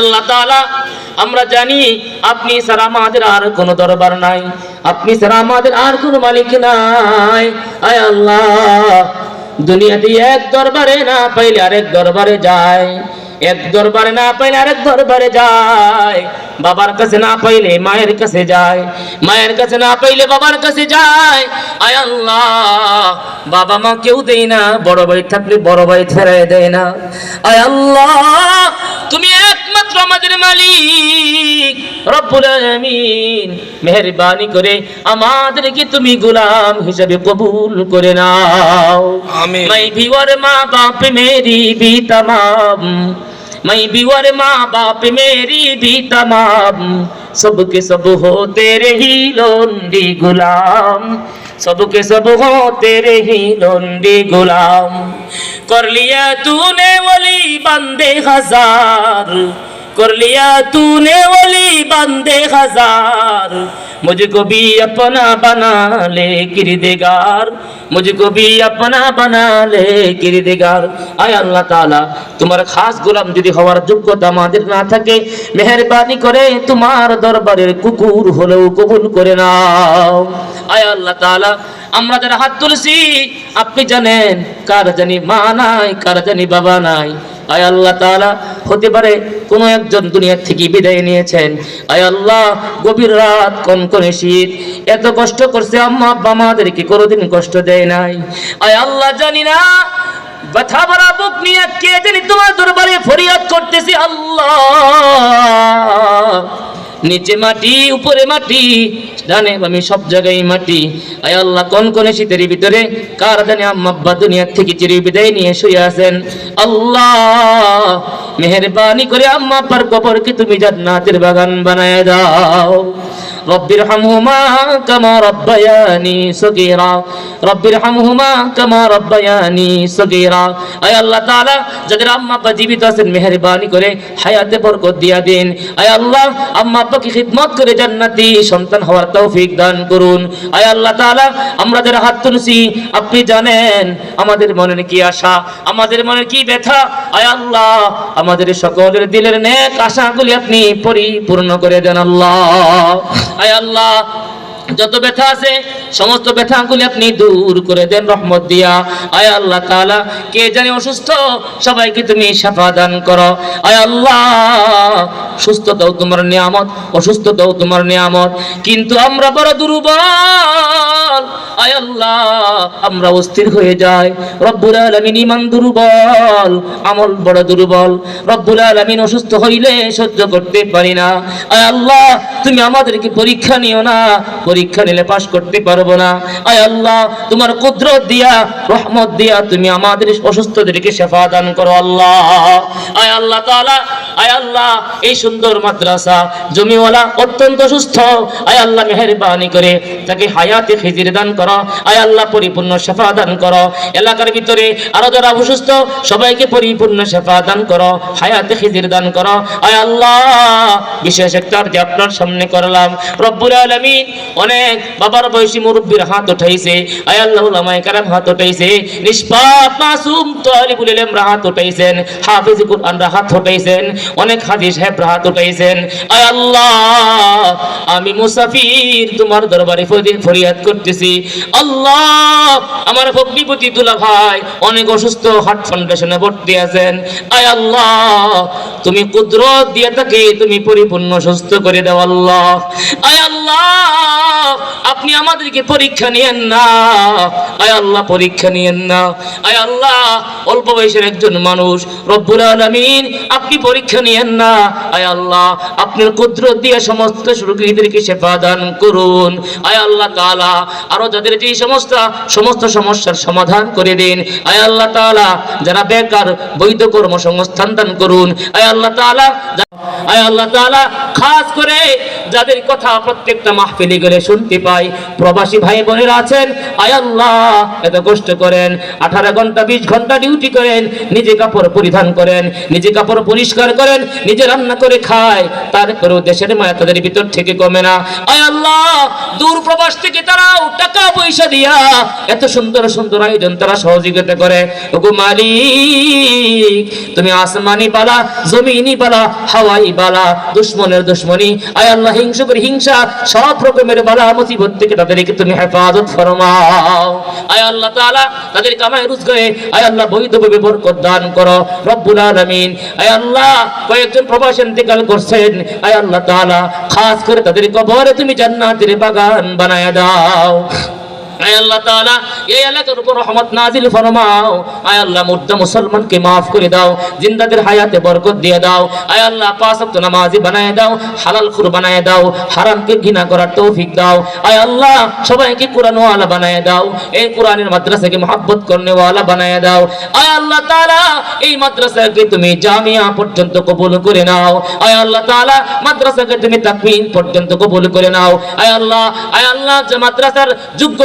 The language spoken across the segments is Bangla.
আল্লাহ আমরা জানি আপনি ছাড়া আমাদের আর কোনো দরবার নাই, আপনি ছাড়া আমাদের আর কোনো মালিক নাই। আয় আল্লাহ, দুনিয়াতে এক দরবারে না পাইলে আরেক দরবারে যায়, এক দরবারে না পাইলে আরেক দরবারে যায়, বাবার কাছে না পাইলে মায়ের কাছে যায়, মায়ের কাছে না পাইলে বাবার কাছে যায়। আয় আল্লাহ, বাবা মা কেউ দেয় না, বড় ভাই থাকলে বড় ভাই ছেড়ে দেয় না। আয় আল্লাহ তুমি একমাত্র আমাদের মালিক। রব্বুল আলামিন মেহেরবানি করে আমাদেরকে তুমি গোলাম হিসেবে কবুল করে নাও। আমিন। মাই ভিওর মা বাপ মেরি বি তমাম মাই ভিওর মা বাপ মেরি বি তমাম सबके सब हो तेरे ही लोंडी गुलाम सबके सब हो तेरे ही लोंडी गुलाम कर लिया तूने वली बंदे हजार कर लिया तूने वली बंदे हजार मुझको भी अपना बना ले किरदेगार मुझको भी अपना बना ले किरदेगार আয় আল্লাহ তাআলা তোমার খাস গোলাম যদি হওয়ার যোগ্যতা আমাদের না থাকে মেহেরবানি করে তোমার দরবারের কুকুর হলেও কবুল করে নাও আয় আল্লাহ তাআলা আমরা যারা হাত তুলছি আপনি জানেন কার জানি মা নাই কার জানি বাবা নাই আয় আল্লাহ তালা হতে পারে কোনো একজন দুনিয়ার থেকে বিদায় নিয়েছেন। আয় আল্লাহ, গভীর রাত কনকনে শীত। এত কষ্ট করছে আম্মা আব্বা, আমাদেরকে কোনোদিন কষ্ট দেয় নাই। আয় আল্লাহ, জানি না, ব্যথা নিয়ে কে জানি তোমার দরবারে ফরিয়াদ করতেছি আল্লাহ। নিচে মাটি, উপরে মাটি, ডানে আমি সব জায়গায় মাটি। আয় আল্লাহ, কোন কোন শীতের ভিতরে, কার জানে আম্মাব্বা দুনিয়ার থেকে চিরি বিদায় নিয়ে শুয়ে আছেন? আল্লাহ, মেহরবানি করে আম্মা আব্বার কবরকে তুমি জান্নাতের বাগান বানায় দাও। রব্বির হামহুমা কামা রব্বায়ানি সগীরা। রব্বির হামহুমা আল্লাহ তাআলা, যাদের আম্মা আব্বা জীবিত আছেন, মেহরবানি করে হায়াতে বরকত দিয়া দিন। আয় আল্লাহ, আম্মা আব্বাকে খিদমত করে জান্নাতি সন্তান হওয়ার তৌফিক দান করুন। আয় আল্লাহ তাআলা, আমরা যারা হাত তুলছি, আপনি জানেন আমাদের মনের কি আশা, আমাদের মনের কি ব্যথা। আয় আল্লাহ, আমাদের সকলের দিলের নেক আশাগুলি আপনি পরিপূর্ণ করে দেন আল্লাহ। আয় আল্লাহ, যত ব্যথা আছে সমস্ত ব্যথাগুলি আপনি দূর করে দেন, রহমত দিয়া। আয় আল্লাহ তাআলা, কে জানে অসুস্থ? সবাইকে তুমি শাফা দান করো। আয় আল্লাহ, সুস্থতাও তোমার নিয়ামত, অসুস্থতাও তোমার নিয়ামত। কিন্তু আমরা বড় দুর্বল। আয় আল্লাহ, আমরা অস্থির হয়ে যাই। রব্বুল আলামিন ইমান দুর্বল, আমল বড় দুর্বল। রব্বুল আলামিন অসুস্থ হইলে সহ্য করতে পারি না। আয় আল্লাহ, তুমি আমাদেরকে পরীক্ষা নিও না। পরীক্ষা নিলে পাশ করতে পারব না। আয় আল্লাহ, তোমার কুদরত দিয়া, রহমত দিয়া তুমি আমাদের অসুস্থদেরকে শেফা দান করো আল্লাহ। আয় আল্লাহ তাআলা, আয় আল্লাহ, এই সুন্দর মাদ্রাসা জমিওয়ালা অত্যন্ত সুস্থ। আয় আল্লাহ, মেহেরবানি করে তাকে হায়াতে খিজির দান করো। আয় আল্লাহ, পরিপূর্ণ শেফা দান করো। এলাকার ভিতরে আরও যারা অসুস্থ, সবাইকে পরিপূর্ণ শেফা দান করো, হায়াতে খিজির দান করো। আয় আল্লাহ, বিশেষ একটা আপনার সামনে করলাম। রব্বুল আলামিন অনেক বাবার বয়সী মুরব্বীর হাত উঠাইছে, আয় আল্লাহ উলামায়ে কারাম হাত উঠাইছে, নিষ্পাপ মাসুম তালিবুল ইলমরা হাত উঠাইছেন, হাফিজ কুরআনরা হাত উঠাইছেন, অনেক হাদিস সাহেব হাত উঠাইছেন। আয় আল্লাহ, আমি মুসাফির তোমার দরবারে ফরি- ফরিয়াদ করতেছি। আল্লাহ, আমার ভগ্নিপতি দুলা ভাই অনেক অসুস্থ হার্ট ফাউন্ডেশনে ভর্তি আছেন। আয় আল্লাহ, তুমি কুদরত দিয়ে তাকে তুমি পরিপূর্ণ সুস্থ করে দাও আল্লাহ। আয় আল্লাহ, আপনি আমাদেরকে পরীক্ষা নিয়েন না। আয় আল্লাহ, পরীক্ষা নিয়েন না। আয় আল্লাহ, অল্প বয়সের একজন মানুষ, রব্বুল আলামিন, আপনি পরীক্ষা নিয়েন না। আয় আল্লাহ, আপনার কুদরত দিয়ে সমস্ত রোগীদেরকে সেবা দান করুন। আয় আল্লাহ তাআলা, আরও যাদের যে সমস্ত সমস্ত সমস্যার সমাধান করে দিন। আয় আল্লাহ তাআলা, যারা বেকার, বৈধ কর্মসংস্থান দান করুন। আয় আল্লাহ তাআলা, আয় আল্লাহ তাআলা, খাস করে যাদের কথা প্রত্যেকটা মাহফিলে গেলে শুনতে পাই, প্রবাসী ভাই বোনেরা আছেন, আয় আল্লাহ, এত কষ্ট করেন, আঠারো ঘণ্টা, বিশ ঘণ্টা ডিউটি করেন, নিজে কাপড় পরিধান করেন, নিজে কাপড় পরিষ্কার করেন, নিজে রান্না করে খায়, তারপরেও দেশের মায়া তাদের ভিতর থেকে কমে না। আয় আল্লাহ, দূর প্রবাস থেকে তারাও টাকা পয়সা দিয়া এত সুন্দর সুন্দর আয়োজন তারা সহযোগিতা করে। ওগো মালিক, তুমি আসমানি বালা জমিনি বালা হাওয়াই বালা দুশ্মনের দুশ্মনী, আয় আল্লাহ হিংসা করে হিংসা, সব রকমের বালা মুসিবত থেকে তাদেরকে তুমি হেফাজত ফরমাও। আয় আল্লাহ তাআলা তাদের কামায় রুজ গয়ে আয় আল্লাহ বৈধভাবে বরকত দান করো। রব্বুল আলামিন, আয় আল্লাহ কয়েকজন প্রবাসী ইন্তেকাল করছেন। আয় আল্লাহ তাআলা, খাস করে তাদের কবরে তুমি জান্নাতের বাগান বানায়া দাও। আয় এই বানায় দাও এই করনে দাও। এই মাদ্রাসাকে তুমি জামিয়া পর্যন্ত কবুল করে নাও। আয় আল্লাহ তাআলা, মাদ্রাসাকে তুমি তাকবিন পর্যন্ত কবুল করে নাও। আয় আল্লাহ আয় আল্লাহ মাদ্রাসার যোগ্য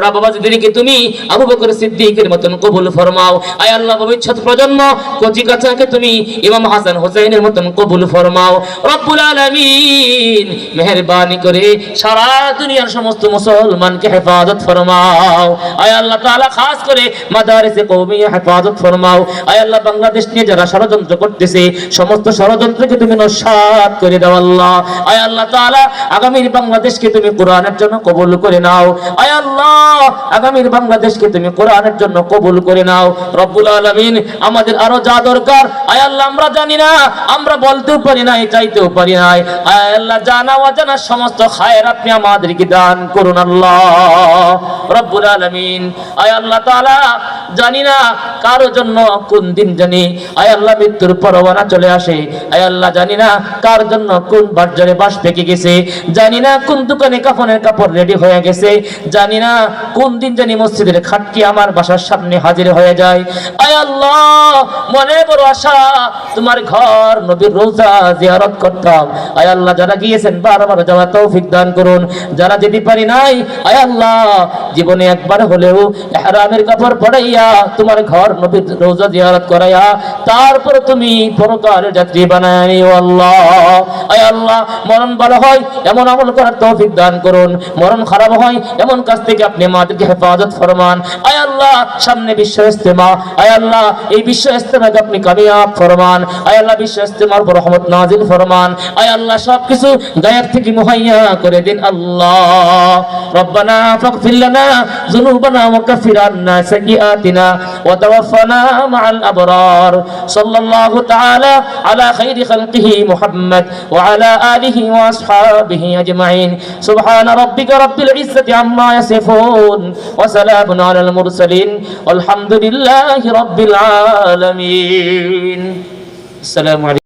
বড় বাবাজিদেরকে তুমি আবু বকর সিদ্দিকের মতন কবুল ফরমাও। আয় আল্লাহ, ভবিষ্যৎ প্রজন্ম কচি কাচাকে তুমি ইমাম হাসান হোসেনের মতন কবুল ফরমাও। রব্বুল আলামিন মেহেরবানি করে সারা দুনিয়ার সমস্ত মুসলমানকে হেফাজত ফরমাও। আয় আল্লাহ তাআলা, খাস করে মাদারিসে কওমিয়া হেফাজত ফরমাও। আয় আল্লাহ, বাংলাদেশ নিয়ে যারা ষড়যন্ত্র করতেছে, সমস্ত ষড়যন্ত্রকে তুমি নস্বাত করে দাও আল্লাহ। আয় আল্লাহ তাআলা, আগামীর বাংলাদেশকে তুমি কোরআনের জন্য কবুল করে নাও। আয় আল্লাহ আগামীর বাংলাদেশকে তুমি কোরআনের জন্য কবুল করে নাও। রব্বুল আলামিন আমাদের আরও যা দরকার, আয় আল্লাহ, আমরা জানি না, আমরা বলতেও পারি নাই চাইতেও পারি নাই আয় আল্লাহ, জানা অজানা সমস্ত খায়ের আপনি আমাদেরকে দান করুন আল্লাহ। রব্বুল আলামিন, আয় আল্লাহ তাআলা, জানি না কারও জন্য কোন দিন জানি? আয় আল্লাহ, মৃত্যুর পরওয়ানা চলে আসে। আয় আল্লাহ, জানি না কার জন্য কোন বাজারে বাস পেকে গেছে। জানি না কোন দোকানে কাফনের কাপড় রেডি হয়ে গেছে। জানি না কোন দিন জানি মসজিদের খাটটি আমার বাসার সামনে হাজির হয়ে যায়। আয় আল্লাহ, মনে বড় আশা, তোমার ঘর নবীর রোজা জিয়ারত করতাম। আয় আল্লাহ, যারা গিয়েছেন, বারবার যাওয়া তৌফিক দান করুন। যারা যেতে পারি নাই, আয় আল্লাহ, জীবনে একবার হলেও ইহরামের কাপড় পড়াইয়া তোমার ঘর নবীর রোজা জিয়ারত করাইয়া তারপর তুমি পরকালের যাত্রী বানায় নিও আল্লাহ। আয় আল্লাহ, মরণ ভালো হয়, এমন আমল করার তৌফিক দান করুন। মরণ খারাপ হয়, এমন কাজ থেকে আপনি আমাদেরকে হেফাজত ফরমান। আয় আল্লাহ, সামনে বিশ্ব ইস্তেমা আয় আল্লাহ, এই বিশ্ব ইস্তেমাকে আপনি কামিয়াব ফরমান। আয় আল্লাহ বিশ্ব ইস্তেমার উপর রহমত নাজিল ফরমান। আয় আল্লাহ, সবকিছু গায়েব থেকে মুহাইয়া করে দিন আল্লাহ। রব্বানা ফাগফির লানা, যুনুবানা ওয়া কাফির আন্না সাইয়্যাতিনা। ওয়া وتوفنا مع الأبرار صلى الله تعالى على خير خلقه محمد وعلى آله وأصحابه أجمعين سبحان ربك رب العزة عما يصفون وسلام على المرسلين والحمد لله رب العالمين السلام عليكم